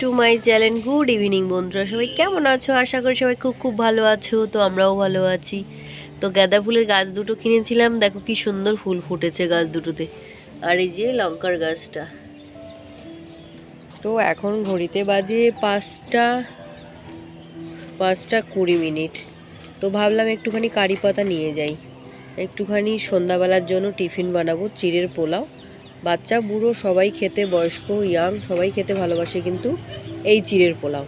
To my channel good evening বন্ধুরা। সবাই কেমন আছো? আশা করি সবাই খুব খুব ভালো আছো, তো আমরাও ভালো আছি। তো গাঁদা ফুলের গাছ দুটো কিনেছিলাম, দেখো কি সুন্দর ফুল ফুটেছে গাছ দুটোতে। আর এই যে লঙ্কার গাছটা। তো এখন ঘড়িতে বাজে পাঁচটা পাঁচটা কুড়ি মিনিট। তো ভাবলাম একটুখানি কারি পাতা নিয়ে যাই। একটুখানি সন্ধ্যাবেলার জন্য টিফিন বানাবো, চিড়ের পোলাও। বাচ্চা বুড়ো সবাই খেতে বয়স্ক ইয়াং সবাই খেতে ভালোবাসে কিন্তু এই চিড়ের পোলাও।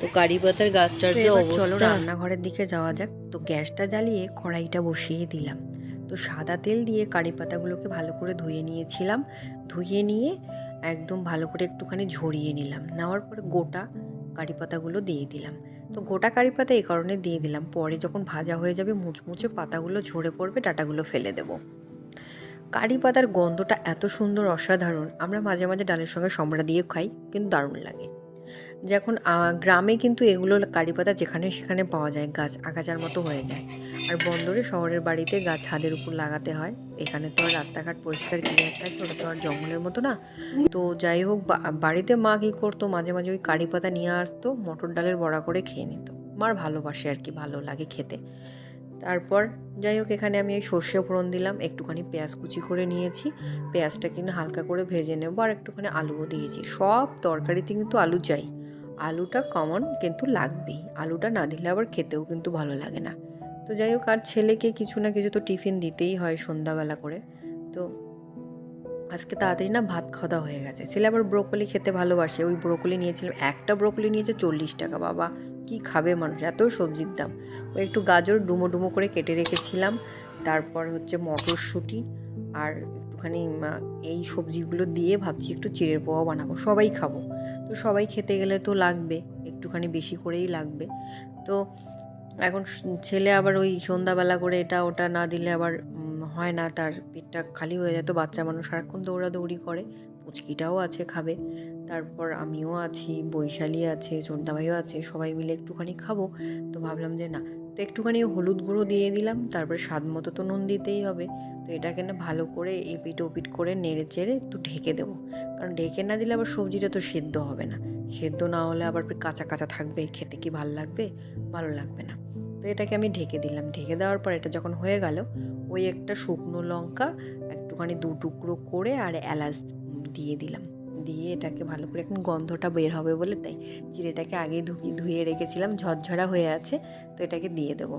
তো কারি পাতার গাছটার যে চলো অবস্থা। রান্নাঘরের দিকে যাওয়া যাক। তো গ্যাসটা জ্বালিয়ে কড়াইটা বসিয়ে দিলাম। তো সাদা তেল দিয়ে কারি পাতাগুলোকে ভালো করে ধুয়ে নিয়েছিলাম। ধুয়ে নিয়ে একদম ভালো করে একটুখানি ঝরিয়ে নিলাম। নেওয়ার পর গোটা কারি পাতাগুলো দিয়ে দিলাম। তো গোটা কারি পাতা এই কারণে দিয়ে দিলাম। পরে যখন ভাজা হয়ে যাবে মুচমুচে পাতাগুলো ঝরে পড়বে ডাটাগুলো ফেলে দেবো। কারি পাতার গন্ধটা এত সুন্দর, অসাধারণ। আমরা মাঝে মাঝে ডালের সঙ্গে সমড়া দিয়ে খাই, কিন্তু দারুণ লাগে। যখন গ্রামে কিন্তু এগুলো কারি পাতা যেখানে সেখানে পাওয়া যায়, গাছ আগাছার মতো হয়ে যায়। আর বন্দরে শহরের বাড়িতে গাছ ছাদের উপর লাগাতে হয়। এখানে তো আর রাস্তাঘাট পরিষ্কার ক্লিয়ার থাকে, ওটা তো আর জঙ্গলের মতো না। তো যাই হোক বাড়িতে মা কী করতো? মাঝে মাঝে ওই কারি পাতা নিয়ে আসতো, মটর ডালের বড়া করে খেয়ে নিত। মার ভালোবাসে আর কি, ভালো লাগে খেতে। তারপর, যাই হোক, এখানে আমি এই সর্ষে ফোড়ন দিলাম, একটুখানি পেঁয়াজ কুচি করে নিয়েছি। পেঁয়াজটা কিন্তু হালকা করে ভেজে নেব আর একটুখানি আলুও দিয়েছি। সব তরকারিতে কিন্তু আলু চাই। আলুটা কমন কিন্তু লাগবেই। আলুটা না দিলে আবার খেতেও কিন্তু ভালো লাগে না। তো যাই হোক, আর ছেলেকে কিছু না কিছু তো টিফিন দিতেই হয় সন্ধ্যাবেলা করে। তো আজকে তাড়াতাড়ি না ভাত খাওয়া হয়ে গেছে। ছেলে আবার ব্রোকলি খেতে ভালোবাসে। ওই ব্রোকলি নিয়েছিলাম একটা ব্রোকলি নিয়েছে চল্লিশ টাকা, বাবা। কি খাবে মানুষ? এত সবজির দাম। ওই একটু গাজর ডুমো ডুমো করে কেটে রেখেছিলাম। তারপর হচ্ছে মটরশুঁটি আর একটুখানি এই সবজিগুলো দিয়ে ভাবছি একটু চিড়ের পোহা বানাবো। সবাই খাব। তো সবাই খেতে গেলে তো লাগবে, একটুখানি বেশি করেই লাগবে। তো এখন ছেলে আবার ওই সন্ধ্যাবেলা করে এটা ওটা না দিলে আবার হয় না। তার পেটটা খালি হয়ে যায়। তো বাচ্চা মানুষ সারাক্ষণ দৌড়াদৌড়ি করে। পুচকিটাও আছে, খাবে। তারপর আমিও আছি, বৈশালী আছে সন্ধ্যাভাইও আছে, সবাই মিলে একটুখানি খাব। তো ভাবলাম যে না, তো একটুখানি হলুদ গুঁড়ো দিয়ে দিলাম, তারপর স্বাদ মতো তো নুন দিতেই হবে। তো এটাকে না ভালো করে এপিট ওপিট করে নেড়ে চেড়ে একটু ঢেকে দেবো। কারণ ঢেকে না দিলে আবার সবজিটা তো সেদ্ধ হবে না। সেদ্ধ না হলে আবার কাঁচা কাঁচা থাকবে, খেতে কি ভালো লাগবে? ভালো লাগবে না। তো এটাকে আমি ঢেকে দিলাম। ঢেকে দেওয়ার পর এটা যখন হয়ে গেল, ওই একটা শুকনো লঙ্কা একটুখানি দু টুকরো করে আর এলাচ দিয়ে দিলাম। দিয়ে এটাকে ভালো করে এখন গন্ধটা বের হবে বলে তাই চিড়েটাকে আগেই ধুকি ধুয়ে রেখেছিলাম, ঝরঝরা হয়ে আছে, তো এটাকে দিয়ে দেবো।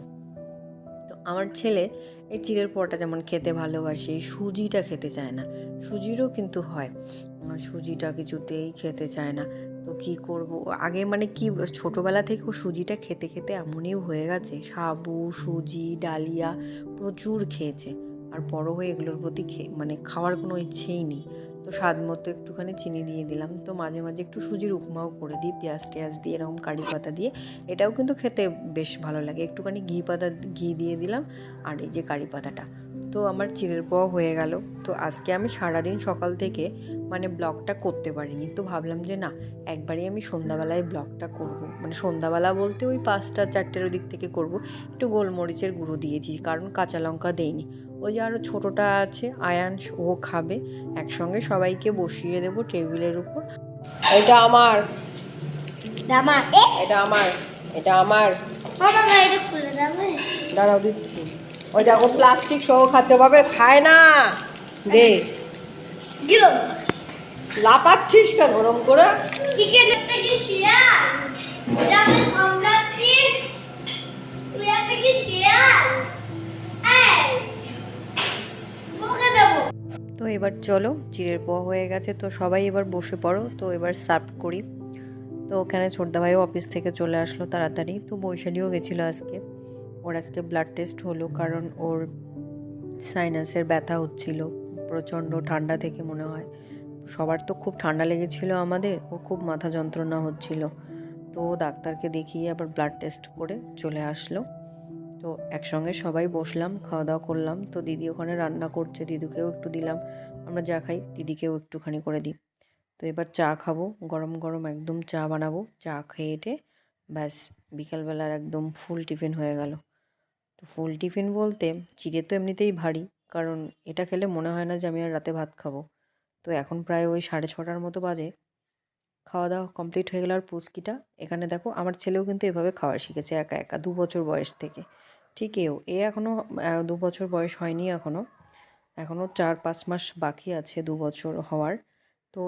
তো আমার ছেলে এই চিড়ের পরোটা যেমন খেতে ভালোবাসে সুজিটা খেতে চায় না। সুজিরও কিন্তু হয় সুজিটা কিছুতেই খেতে চায় না। তো কি করব? আগে মানে কি, ছোটোবেলা থেকে ও সুজিটা খেতে খেতে এমনই হয়ে গেছে, সাবু, সুজি, ডালিয়া প্রচুর খেয়েছে। আর বড় হয়ে এগুলোর প্রতি মানে খাওয়ার কোনো ইচ্ছেই নেই। তো স্বাদ মতো একটুখানি চিনি দিয়ে দিলাম। তো মাঝে মাঝে একটু সুজির উপমাও করে দিই, পেঁয়াজ টেয়াজ দিয়ে, এরকম কারি পাতা দিয়ে। এটাও কিন্তু খেতে বেশ ভালো লাগে। একটুখানি ঘি পাতা, ঘি দিয়ে দিলাম। আর এই যে কারি পাতাটা। তো আমার চিড়ের পোয়া হয়ে গেল। তো আজকে আমি সারাদিন সকাল থেকে মানে ব্লগটা করতে পারিনি। তো ভাবলাম যে না একবারই আমি সন্ধ্যাবেলায় ব্লগটা করব। মানে সন্ধ্যাবেলা বলতে ওই পাঁচটা চারটের দিক থেকে করব। একটু গোলমরিচের গুঁড়ো দিয়েছি কারণ কাঁচা লঙ্কা দেইনি। ওই যে আরও ছোটোটা আছে আয়ান ও খাবে। একসঙ্গে সবাইকে বসিয়ে দেবো টেবিলের উপর। এটা আমার। এটা আমার। এটা আমার। দাঁড়াও দিচ্ছি। ওই দেখো প্লাস্টিক সহ খাচ্ছে ভাবে খায় না। দে। গিলো। লাপাচ্ছিস কেন ওরম করে? চিকেন একটা কি শিয়াল? এটা আমি সামলাচ্ছি। তুই একটা কি শিয়াল? এই তোমাকে দেবো। তো এবার চলো চিড়ের পোয়া হয়ে গেছে তো সবাই এবার বসে পড়ো তো এবার সার্ভ করি। তো ওখানে ছোটদা ভাইও অফিস থেকে চলে আসলো তাড়াতাড়ি তো বৈশালীও গেছিল আজকে। ওর আজকে ব্লাড টেস্ট হলো কারণ ওর সাইনাসের ব্যথা হচ্ছিল, প্রচণ্ড ঠান্ডা থেকে মনে হয়। সবার তো খুব ঠান্ডা লেগেছিল আমাদের, ওর খুব মাথা যন্ত্রণা হচ্ছিল। তো ডাক্তারকে দেখিয়ে আবার ব্লাড টেস্ট করে চলে আসলো। তো একসঙ্গে সবাই বসলাম খাওয়া দাওয়া করলাম। তো দিদি ওখানে রান্না করছে, দিদিকেও একটু দিলাম। আমরা যা খাই, দিদিকেও একটুখানি করে দিই। তো এবার চা খাব, গরম গরম একদম চা বানাবো। চা খেয়ে এটে ব্যাস, বিকালবেলার একদম ফুল টিফিন হয়ে গেল। তো ফুল টিফিন বলতে চিড়ে তো এমনিতেই ভারী, কারণ এটা খেলে মনে হয় না যে আমি আর রাতে ভাত খাব। তো এখন প্রায় ওই সাড়ে ছটার মতো বাজে। খাওয়া দাওয়া কমপ্লিট হয়ে গেল আর পুচকিটা। এখানে দেখো, আমার ছেলেও কিন্তু এভাবে খাওয়া শিখেছে একা একা, দু বছর বয়স থেকে। ঠিক এও, এ এখনও দু বছর বয়স হয়নি এখনও এখনও চার পাঁচ মাস বাকি আছে দু বছর হওয়ার। তো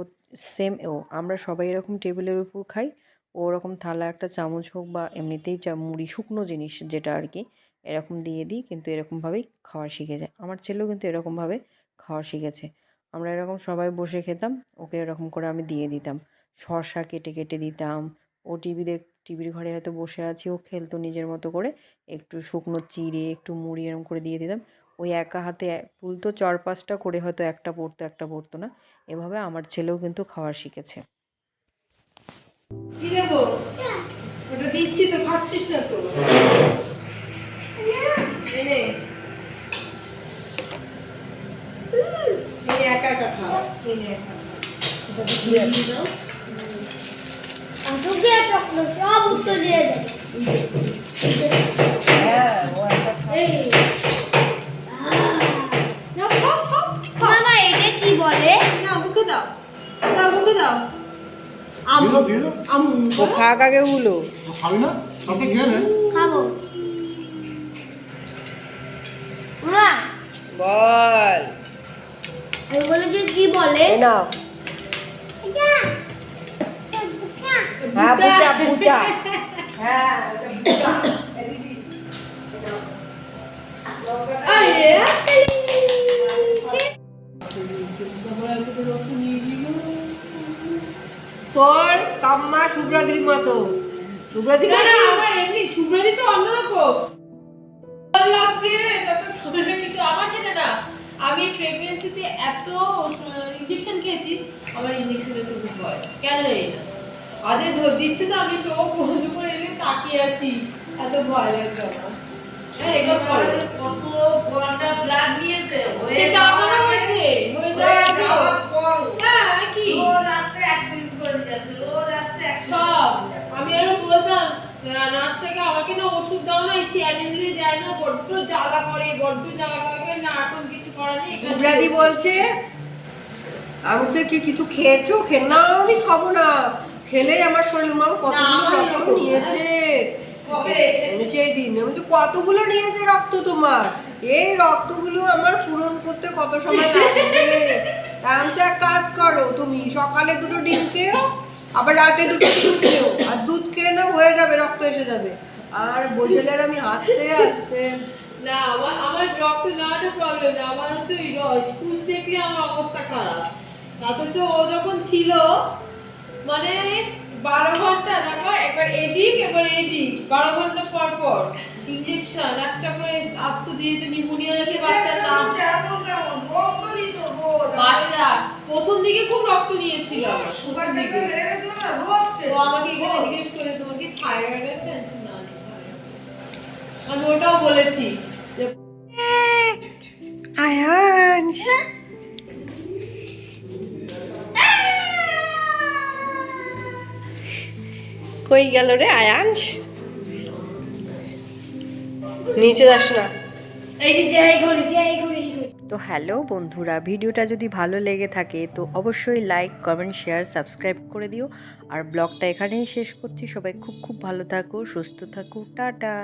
সেম ও আমরা সবাই এরকম টেবিলের উপর খাই। ওরকম থালা একটা চামচ হোক বা এমনিতেই চা, মুড়ি, শুকনো জিনিস যেটা আর কি এরকম দিয়ে দিই কিন্তু এরকমভাবেই খাওয়া শিখে যায়। আমার ছেলেও কিন্তু এরকমভাবে খাওয়া শিখেছে। আমরা এরকম সবাই বসে খেতাম, ওকে এরকম করে আমি দিয়ে দিতাম। শসা কেটে কেটে দিতাম। ও টিভি দেখ, টিভির ঘরে হয়তো বসে আছি, ও খেলতো নিজের মতো করে। একটু শুকনো চিড়ে, একটু মুড়ি এরকম করে দিয়ে দিতাম। ওই একা হাতে তুলতো চার পাঁচটা করে হয়তো একটা পড়তো একটা পড়তো না। এভাবে আমার ছেলেও কিন্তু খাওয়া শিখেছে। কি দেবো? ওটা দিচ্ছি তো, খাচ্ছিস না তো? একা একা খাও। এনে একা এটা দিয়ে দাও। তোকে চক্র সব উত্তর দিয়ে ও খাক আগে উলো। খাবি না? সাথে খেয়ে নে খাব। বল। আমি কি কি বলে নাও। হ্যাঁ বুটা। বুটা হ্যাঁ তোর কাম্মা শুভ্রাদ্রির মতো। শুভ্রাদ্রি না না আমার এমনি সুব্রতি তো অন্যরকম। আমি প্রেগনেন্সিতে এত ইঞ্জেকশন খেয়েছি, আমার ইনজেকশনে তো খুব ভয়। কেন এই না। আজে দিচ্ছে তো আমি চোখ বন্ধ করে তাকিয়ে আছি। এত ভয় লাগছে আমার হ্যাঁ এবার পরে কত ঘণ্টা ব্লাড নিয়েছে হয়ে সেটা আমারও হয়েছে হয়ে যাওয়ার পর হ্যাঁ কি রোজ আসছে অ্যাক্সিডেন্ট করে যাচ্ছে রোজ আসছে সব আমি আরও বলতাম নার্সটাকে আমাকে না ওষুধ দাও না এই চ্যানেল দিয়ে যায় না বড্ড জ্বালা করে বড্ড জ্বালা করে না এখন কিছু করার নেই সুব্রাদি বলছে আমি বলছি কি কিছু খেয়েছো? খে না আমি খাব না। খেলেই আমার শরীর মা কতগুলো রক্ত নিয়েছে সেই দিন। বলছি কতগুলো নিয়েছে রক্ত তোমার? এই রক্তগুলো আমার পূরণ করতে কত সময় লাগবে? আমি এক কাজ করো তুমি সকালে দুটো ডিম খেও আবার রাতে দুটো ডিম খেও আর দুধ খেয়ে না হয়ে যাবে রক্ত এসে যাবে। আর বৈশালের আমি হাসতে হাসতে না আমার আমার রক্ত নেওয়াটা প্রবলেম না আমার হচ্ছে ওই সুচ দেখলে আমার অবস্থা খারাপ। অথচ ও যখন ছিল মানে বারো ঘণ্টা দেখো একবার এদিক এবার এদিক বারো ঘণ্টা পর পর ইঞ্জেকশন একটা করে আস্তে দিয়ে দিতে না রোজ বাচ্চা প্রথম দিকে খুব রক্ত নিয়েছিল। সুগার দিকে। প্রেশার বেড়ে গেছিল না রোজ ও টেস্ট আমাকে এখানে জিজ্ঞেস করে তোমার কি থাইরয়েড আছে আমি বলছি, না আমি thyroid নেই। আমি ওটাও বলেছি। আয়ান্স কই গেল রে আয়ান্স নিচে যাস না। তো হ্যালো বন্ধুরা ভিডিওটা যদি ভালো লেগে থাকে তো অবশ্যই লাইক কমেন্ট শেয়ার সাবস্ক্রাইব করে দিও। আর ব্লগটা এখানেই শেষ করছি সবাই খুব খুব ভালো থাকো সুস্থ থাকো টাটা।